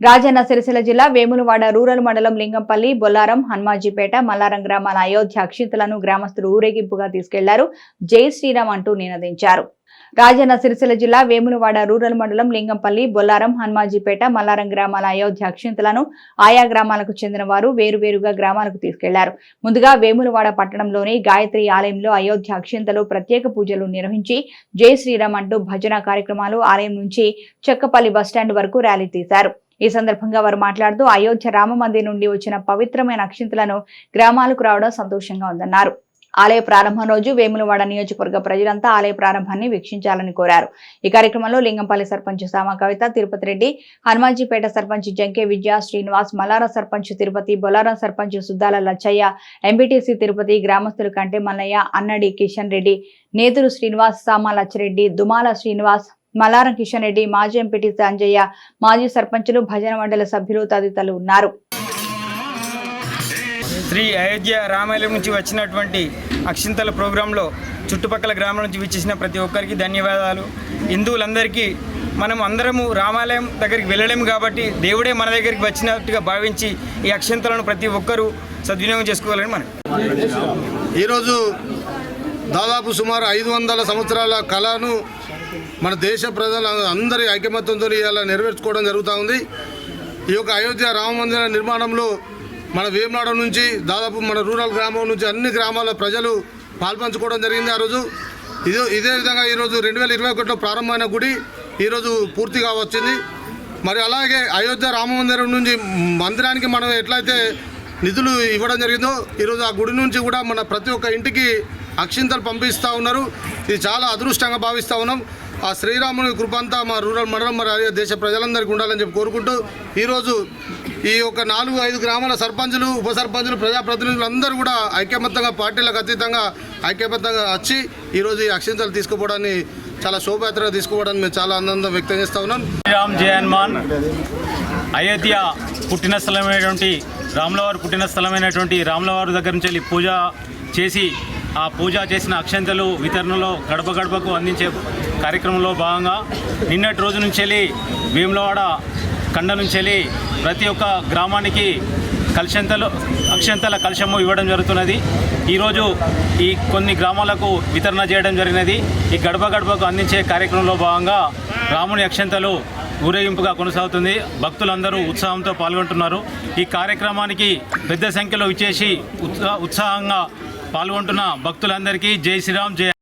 రాజన్న సిరిసిల్ల జిల్లా వేములవాడ రూరల్ మండలం లింగంపల్లి బొల్లారం హన్మాజీపేట మల్లారం గ్రామాల అయోధ్య అక్షింతలను గ్రామస్తులు ఊరేగింపుగా తీసుకెళ్ళారు. జై శ్రీరామ్ అంటూ నినదించారు. రాజన్న సిరిసిల్ల జిల్లా వేములవాడ రూరల్ మండలం లింగంపల్లి బొల్లారం హన్మాజీపేట మల్లారం గ్రామాల అయోధ్య అక్షింతలను ఆయా గ్రామాలకు చెందిన వారు వేరువేరుగా గ్రామాలకు తీసుకెళ్ళారు. ముందుగా వేములవాడ పట్టణంలోని గాయత్రి ఆలయంలో అయోధ్య అక్షింతలు ప్రత్యేక పూజలు నిర్వహించి జై శ్రీరామ్ అంటూ భజన కార్యక్రమాలు ఆలయం నుంచి చెక్కపల్లి బస్టాండ్ వరకు ర్యాలీ తీశారు. ఈ సందర్భంగా వారు మాట్లాడుతూ అయోధ్య రామ మందిర్ నుండి వచ్చిన పవిత్రమైన అక్షింతలను గ్రామాలకు రావడం సంతోషంగా ఉందన్నారు. ఆలయ ప్రారంభం రోజు వేములవాడ నియోజకవర్గ ప్రజలంతా ఆలయ ప్రారంభాన్ని వీక్షించాలని కోరారు. ఈ కార్యక్రమంలో Lingampalli sarpanch Sama Kavitha Tirupathi Reddy Hanumajipeta sarpanch Janke Vidya Srinivas Malaram sarpanch Tirupathi Bolaram sarpanch Suddala Lachaiah M P T C Tirupathi గ్రామస్తులు కంటే మల్లయ్య అన్నడి కిషన్ రెడ్డి నేతురు శ్రీనివాస్ సామ లచ్చరెడ్డి దుమాల శ్రీనివాస్ మల్లారం కిషన్ రెడ్డి మాజీ ఎంపీటీసీ అంజయ్య మాజీ సర్పంచులు భజన మండలి సభ్యులు తదితరులు ఉన్నారు. శ్రీ అయోధ్య రామాలయం నుంచి వచ్చినటువంటి అక్షింతల ప్రోగ్రాంలో చుట్టుపక్కల గ్రామాల నుంచి విచ్చేసిన ప్రతి ఒక్కరికి ధన్యవాదాలు. హిందువులందరికీ మనం అందరము రామాలయం దగ్గరికి వెళ్ళలేము కాబట్టి దేవుడే మన దగ్గరికి వచ్చినట్టుగా భావించి ఈ అక్షింతలను ప్రతి ఒక్కరూ సద్వినియోగం చేసుకోవాలని మనం. ఈరోజు దాదాపు సుమారు ఐదు వందల సంవత్సరాల కళను మన దేశ ప్రజల అందరి ఐకమత్యంతో ఇలా నెరవేర్చుకోవడం జరుగుతూ ఉంది. ఈ యొక్క అయోధ్య రామ మందిర నిర్మాణంలో మన వేమనాడ నుంచి దాదాపు మన రూరల్ గ్రామం నుంచి అన్ని గ్రామాల ప్రజలు పాల్పంచుకోవడం జరిగింది ఆ రోజు. ఇదే ఇదే విధంగా ఈరోజు రెండు వేల ఇరవై ఒకటిలో ప్రారంభమైన గుడి ఈరోజు పూర్తిగా వచ్చింది. మరి అలాగే అయోధ్య రామ మందిరం నుంచి మందిరానికి మనం ఎట్లయితే నిధులు ఇవ్వడం జరిగిందో ఈరోజు ఆ గుడి నుంచి కూడా మన ప్రతి ఒక్క ఇంటికి అక్షింతలు పంపిస్తూ ఉన్నారు. ఇది చాలా అదృష్టంగా భావిస్తూ ఉన్నాం. ఆ శ్రీరాముని కృపంతా మా రూరల్ మండలం మరి దేశ ప్రజలందరికీ ఉండాలని చెప్పి కోరుకుంటూ ఈరోజు ఈ యొక్క నాలుగు ఐదు గ్రామాల సర్పంచులు ఉప సర్పంచులు ప్రజాప్రతినిధులు అందరూ కూడా ఐక్యమత్తంగా పార్టీలకు అతీతంగా ఐక్యమత్తంగా వచ్చి ఈరోజు ఈ అక్షింతలు తీసుకుపోవడాన్ని చాలా శోభయాత్రగా తీసుకోవడానికి మేము చాలా ఆనందం వ్యక్తం చేస్తూ ఉన్నాం. శ్రీరామ్ జయన్మాన్ అయోధ్య పుట్టిన స్థలమైనటువంటి రాములవారు పుట్టిన స్థలమైనటువంటి రాములవారి దగ్గర నుంచి వెళ్ళి పూజ చేసి ఆ పూజ చేసిన అక్షంతలు వితరణలో గడప గడపకు అందించే కార్యక్రమంలో భాగంగా నిన్నటి రోజు నుంచి వెళ్ళి భీమలవాడ కండ నుంచి వెళ్ళి ప్రతి ఒక్క గ్రామానికి కలశంతలు అక్షంతల కలశము ఇవ్వడం జరుగుతున్నది. ఈరోజు ఈ కొన్ని గ్రామాలకు వితరణ చేయడం జరిగినది. ఈ గడప గడపకు అందించే కార్యక్రమంలో భాగంగా రాముని అక్షంతలు ఊరేగింపుగా కొనసాగుతుంది. భక్తులందరూ ఉత్సాహంతో పాల్గొంటున్నారు. ఈ కార్యక్రమానికి పెద్ద సంఖ్యలో ఇచ్చేసి ఉత్సాహంగా పాల్గొంటున్న భక్తులందరికీ జై శ్రీరామ్ జై